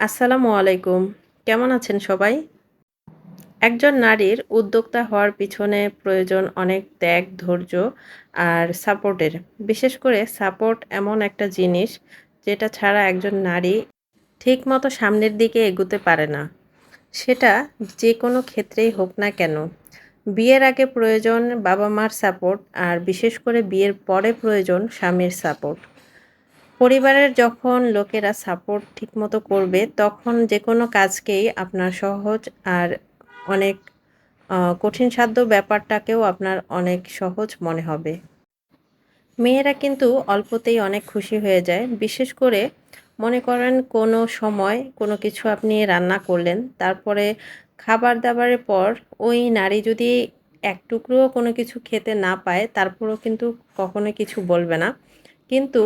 আসসালামু আলাইকুম। কেমন আছেন সবাই? একজন নারীর উদ্যোক্তা হওয়ার পিছনে প্রয়োজন অনেক ত্যাগ, ধৈর্য আর সাপোর্টের। বিশেষ করে সাপোর্ট এমন একটা জিনিস যেটা ছাড়া একজন নারী ঠিকমতো সামনের দিকে এগোতে পারে না। সেটা যে কোনো ক্ষেত্রেই হোক না কেন। বিয়ের আগে প্রয়োজন বাবা মার সাপোর্ট আর বিশেষ করে বিয়ের পরে প্রয়োজন স্বামীর সাপোর্ট। পরিবারের যখন লোকেরা সাপোর্ট ঠিকমতো করবে তখন যে কোনো কাজকেই আপনার সহজ আর অনেক কঠিন সাধ্য ব্যাপারটাকেও আপনার অনেক সহজ মনে হবে। মেয়েরা কিন্তু অল্পতেই অনেক খুশি হয়ে যায়। বিশেষ করে মনে করেন কোনো সময় কোনো কিছু আপনি রান্না করলেন, তারপরে খাবার-দাবারের পর ওই নারী যদি এক টুকরোও কোনো কিছু খেতে না পায়, তারপরেও কিন্তু কখনোই কিছু বলবে না। কিন্তু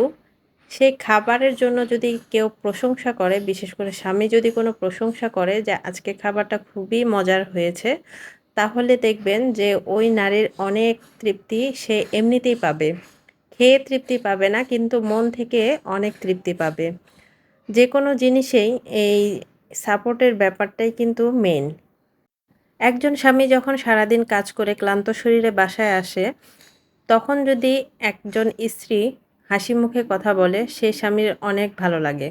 সেই খাবারের জন্য যদি কেউ প্রশংসা করে, বিশেষ করে স্বামী যদি কোনো প্রশংসা করে যে আজকে খাবারটা খুবই মজার হয়েছে, তাহলে দেখবেন যে ওই নারীর অনেক তৃপ্তি সে এমনিতেই পাবে। খেয়ে তৃপ্তি পাবে না কিন্তু মন থেকে অনেক তৃপ্তি পাবে। যে কোনো জিনিসেই এই সাপোর্টের ব্যাপারটাই কিন্তু মেন একজন স্বামী যখন সারাদিন কাজ করে ক্লান্ত শরীরে বাসায় আসে, তখন যদি একজন স্ত্রী হাসি মুখে কথা বলে, সে স্বামীর অনেক ভালো লাগে।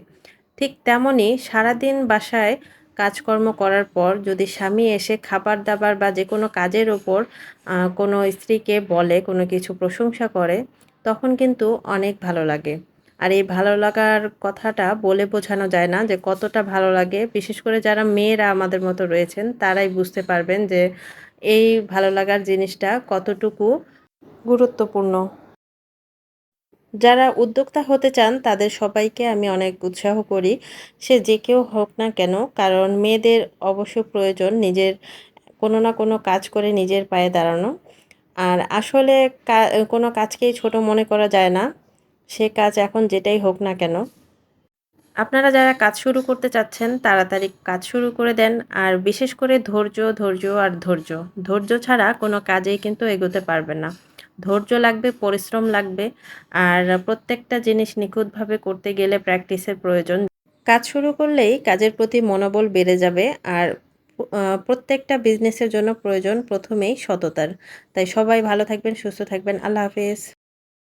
ঠিক তেমনই সারাদিন বাসায় কাজকর্ম করার পর যদি স্বামী এসে খাবার দাবার বা যে কোনো কাজের ওপর কোনো স্ত্রীকে বলে, কোনো কিছু প্রশংসা করে, তখন কিন্তু অনেক ভালো লাগে। আর এই ভালো লাগার কথাটা বলে বোঝানো যায় না যে কতটা ভালো লাগে। বিশেষ করে যারা মেয়েরা আমাদের মতো রয়েছেন, তারাই বুঝতে পারবেন যে এই ভালো লাগার জিনিসটা কতটুকু গুরুত্বপূর্ণ। যারা উদ্যোক্তা হতে চান, তাদের সবাইকে আমি অনেক উৎসাহ করি। সে যে কেউ হোক না কেন, কারণ মেয়েদের অবশ্য প্রয়োজন নিজের কোনো না কোনো কাজ করে নিজের পায়ে দাঁড়ানো। আর আসলে কোনো কাজকেই ছোট মনে করা যায় না। সে কাজ এখন যেটাই হোক না কেন। আপনারা যারা কাজ শুরু করতে চাচ্ছেন, তাড়াতাড়ি কাজ শুরু করে দেন। আর বিশেষ করে ধৈর্য ধৈর্য আর ধৈর্য। ধৈর্য ছাড়া কোনো কাজেই কিন্তু এগোতে পারবে না। ধৈর্য লাগবে, পরিশ্রম লাগবে, আর প্রত্যেকটা জিনিস নিখুঁতভাবে করতে গেলে প্র্যাকটিসের প্রয়োজন। কাজ শুরু করলেই কাজের প্রতি মনোবল বেড়ে যাবে, আর প্রত্যেকটা বিজনেসের জন্য প্রয়োজন প্রথমেই সততার। তাই সবাই ভালো থাকবেন, সুস্থ থাকবেন। আল্লাহ হাফিজ।